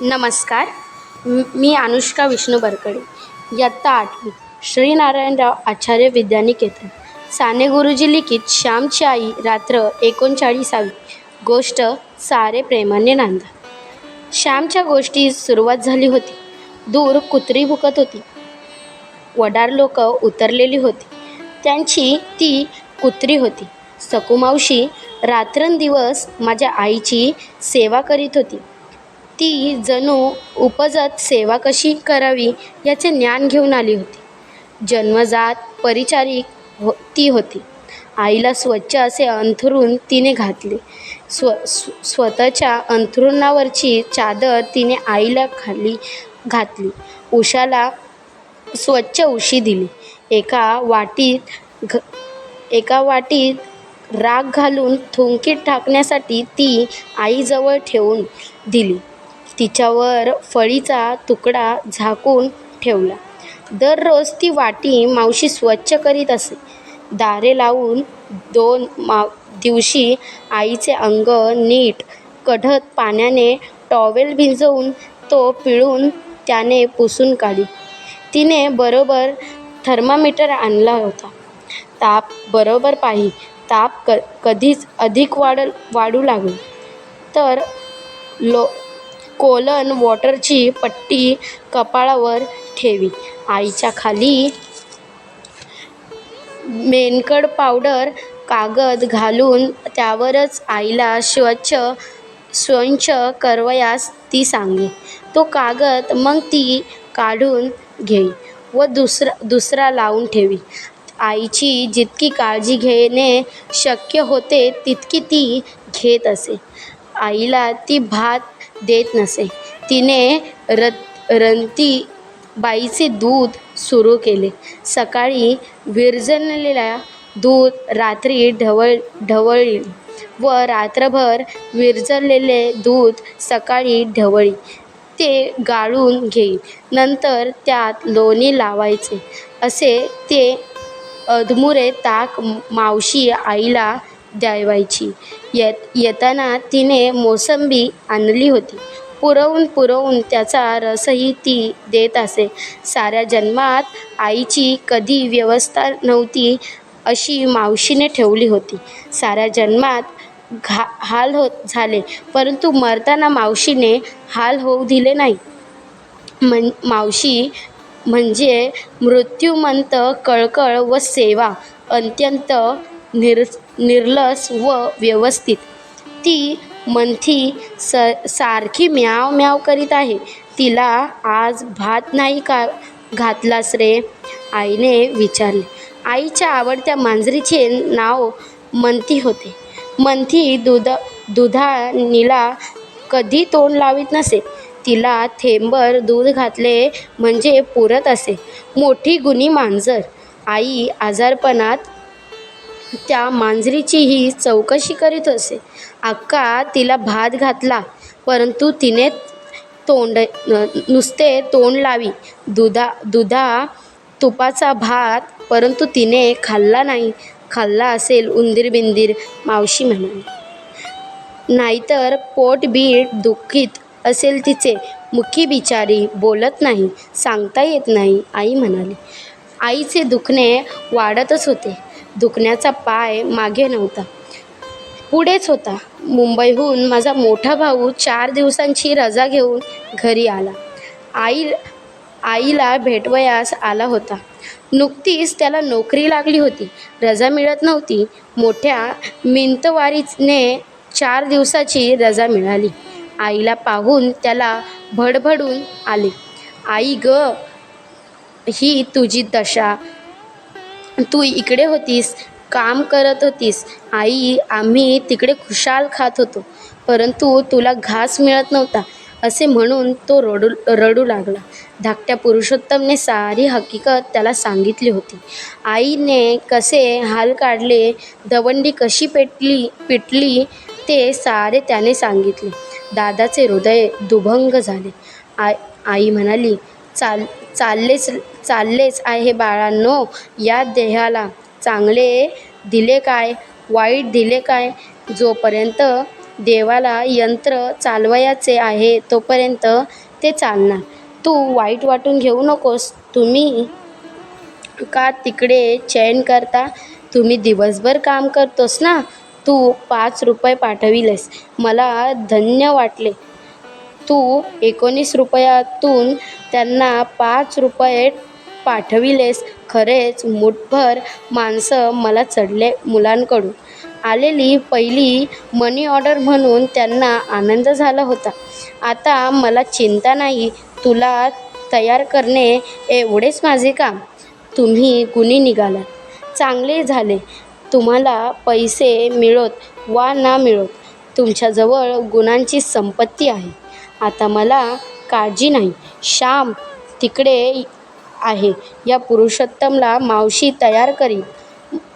नमस्कार. मी अनुष्का विष्णू बरकडे. इयत्ता आठवी श्रीनारायणराव आचार्य विद्यानिकेतन. साने गुरुजी लिखित श्यामची आई रात्र एकोणचाळीसावी. गोष्ट सारे प्रेमाने नांदा. श्यामच्या गोष्टी सुरुवात झाली होती. दूर कुत्री भुकत होती. वडार लोक उतरलेली होती. त्यांची ती कुत्री होती. सकुमावशी रात्रंदिवस माझ्या आईची सेवा करीत होती. ती जणू उपजत सेवा कशी करावी याचे ज्ञान घेऊन आली होती. जन्मजात परिचारिक हो ती होती. आईला स्वच्छ असे अंथरून तिने घातले. स्व स्वतःच्या अंथरुणावरची चादर तिने आईला खाली घातली. उशाला स्वच्छ उशी दिली. एका वाटीत घ एका वाटीत राग घालून थुंकीत टाकण्यासाठी ती आईजवळ ठेवून दिली. तिच्यावर फळीचा तुकडा झाकून ठेवला. दररोज ती वाटी मावशी स्वच्छ करीत असे. दारे लावून दोन मा दिवशी आईचे अंग नीट कढत पाण्याने टॉवेल भिजवून तो पिळून त्याने पुसून काढी. तिने बरोबर थर्मामीटर आणला होता. ताप बरोबर पाही. ताप क कधीच अधिक वाढ वाढू लागला. तर लो कोलन वॉटरची पट्टी कपाळावर ठेवी. आईच्या खाली मेनकड पावडर कागद घालून त्यावरच आईला स्वच्छ स्वच्छ करवयास ती सांगे. तो कागद मग ती काढून घेई व दुसरा दुसरा लावून ठेवी. आईची जितकी काळजी घेणे शक्य होते तितकी ती घेत असे. आईला ती भात देत नसे. तिने रत रंती बाईचे दूध सुरू केले. सकाळी विरजणलेल्या दूध रात्री ढवळ ढवळी व रात्रभर विरजळलेले दूध सकाळी ढवळी. ते गाळून घेई. नंतर त्यात लोणी लावायचे. असे ते अधमुरे ताक मावशी आईला द्यावायची येत येताना तिने मोसंबी आणली होती. पुरवून पुरवून त्याचा रसही ती देत असे. साऱ्या जन्मात आईची कधी व्यवस्था नव्हती अशी मावशीने ठेवली होती. साऱ्या जन्मात घा हाल होत झाले परंतु मरताना मावशीने हाल होऊ दिले नाही. मन मावशी म्हणजे मृत्यूमंत कळकळ व सेवा अत्यंत निर निर्लस व व्यवस्थित. ती मंथी स सारखी म्याव म्याव करीत आहे. तिला आज भात नाही का घातलास रे? आईने विचारले. आईच्या आवडत्या मांजरीचे नाव मंथी होते. मंथी दुध दुधानीला कधी तोंड लावीत नसे. तिला थेंबर दूध घातले म्हणजे पुरत असे. मोठी गुणी मांजर. आई आजारपणात त्या मांजरीचीही चौकशी करीत असे. अक्का तिला भात घातला परंतु तिने तोंड नुसते तोंड लावी. दुधा दुधा तुपाचा भात परंतु तिने खाल्ला नाही. खाल्ला असेल उंदीर बिंदीर मावशी म्हणाली. नाहीतर पोटबीट दुःखीत असेल तिचे. मुखी बिचारी बोलत नाही सांगता येत नाही आई म्हणाली. आईचे दुखणे वाढतच होते. दुखण्याचा पाय मागे नव्हता. पुढेच होता. मुंबईहून माझा मोठा भाऊ चार दिवसांची रजा घेऊन घरी आला. आई आईला भेटवयास आला होता. नुकतीच त्याला नोकरी लागली होती. रजा मिळत नव्हती. मोठ्या मिंतवारीने चार दिवसाची रजा मिळाली. आईला पाहून त्याला भडभडून आले. आई ग ही तुझी दशा. तू इकडे होतीस काम करत होतीस. आई आम्ही तिकडे खुशाल खात होतो. परंतु तुला घास मिळत नव्हता असे म्हणून तो रडू रडू लागला. धाकट्या पुरुषोत्तमने सारी हकीकत त्याला सांगितली होती. आईने कसे हाल काढले दवंडी कशी पेटली पिटली ते सारे त्याने सांगितले. दादाचे हृदय दुभंग झाले. आई आई म्हणाली चाल चाललेच चाललेच आहे बाळांनो या देहाला. चांगले दिले काय? वाईट दिले काय? जोपर्यंत देवाला यंत्र चालवायचे आहे तोपर्यंत ते चालणार. तू वाईट वाटून घेऊ नकोस. तुम्ही का तिकडे चैन करता? तुम्ही दिवसभर काम करतोस ना? तू पाच रुपये पाठविलेस. मला धन्य वाटले. तू एकोणीस रुपयातून त्यांना पाच रुपये पाठविलेस. खरेच मुठभर माणसं मला चढले मुलांकडून. आलेली पहिली मनी ऑर्डर म्हणून त्यांना आनंद झाला होता. आता मला चिंता नाही तुला तयार करणे एवढेच माझे काम. तुम्ही गुणी निघालात. चांगले झाले. तुम्हाला पैसे मिळोत वा ना मिळोत तुमच्याजवळ गुणांची संपत्ती आहे. आता मला काळजी नाही. श्याम तिकडे आहे. या पुरुषोत्तमला मावशी तयार करी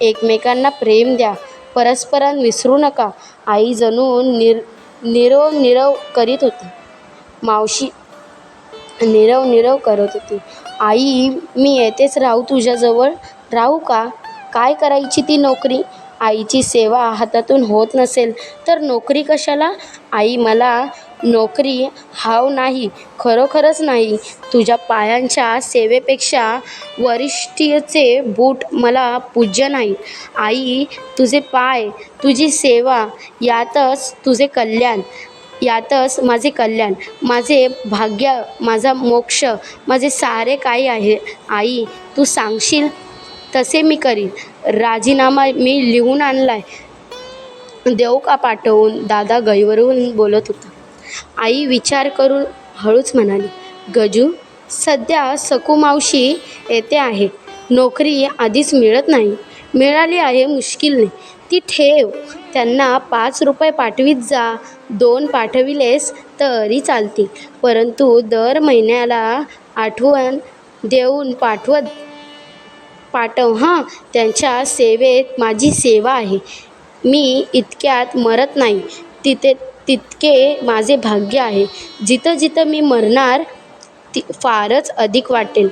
एकमेकांना प्रेम द्या. परस्परां विसरू नका. आई जणू निर निरव निरव करीत होती. मावशी निरव निरव करत होती. आई मी येतेच राहू तुझ्याजवळ. राहू का? काय करायची ती नोकरी? आईची सेवा हातातून होत नसेल तर नोकरी कशाला? आई मला नोकरी हाव नाही खरोखरच नाही. तुझ्या पायांच्या सेवेपेक्षा वरिष्ठीचे बूट मला पूज्य नाही आई तुझे पाय तुझी सेवा यातच तुझे कल्याण यातच माझे कल्याण. माझे भाग्य माझा मोक्ष माझे सारे काही आहे. आई तू सांगशील तसे मी करीन. राजीनामा मी लिहून आणला आहे देऊ का पाठवून? दादा गैवरून बोलत होता. आई विचार करून हळूच म्हणाली गजू सध्या सकू मावशी येते आहे. नोकरी आधीच मिळत नाही. मिळाली आहे मुश्किलने. ती ठेव. त्यांना पाच रुपये पाठवीत जा. दोन पाठविलेस तरी चालतील. परंतु दर महिन्याला आठवण देऊन पाठवत पाठव. हां त्यांच्या सेवेत माझी सेवा आहे. मी इतक्यात मरत नाही. तिथे तितके माझे भाग्य आहे. जिथं जिथं मी मरणार ती फारच अधिक वाटेल.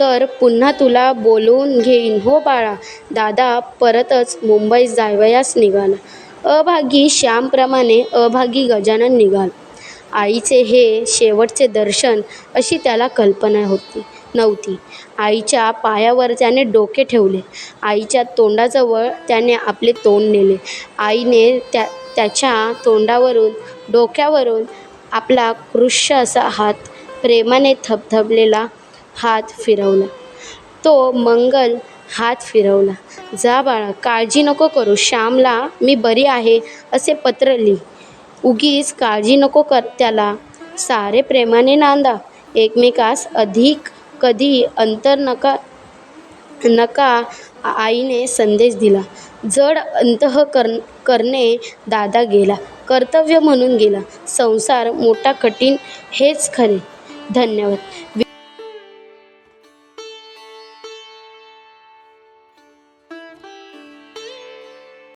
तर पुन्हा तुला बोलवून घेईन. हो बाळा दादा परतच मुंबईत जावयास निघाला. अभागी श्यामप्रमाणे अभागी गजानन निघाला. आईचे हे शेवटचे दर्शन अशी त्याला कल्पना होती नव्हती. आईच्या पायावर त्याने डोके ठेवले. आईच्या तोंडाजवळ त्याने आपले तोंड नेले. आईने त्या त्याच्या तोंडावरून डोक्यावरून आपला कृष्य असा हात प्रेमाने थपथपलेला हात फिरवला. तो मंगल हात फिरवला. जा बाळा काळजी नको करू. श्यामला मी बरी आहे असे पत्र लिही. उगीच काळजी नको कर त्याला. सारे प्रेमाने नांदा. एकमेकास अधिक कधी अंतर नका नका आईने संदेश दिला. जड अंतः कर करणे दादा गेला. कर्तव्य म्हणून गेला. संसार मोठा कठीण हेच खरे. धन्यवाद.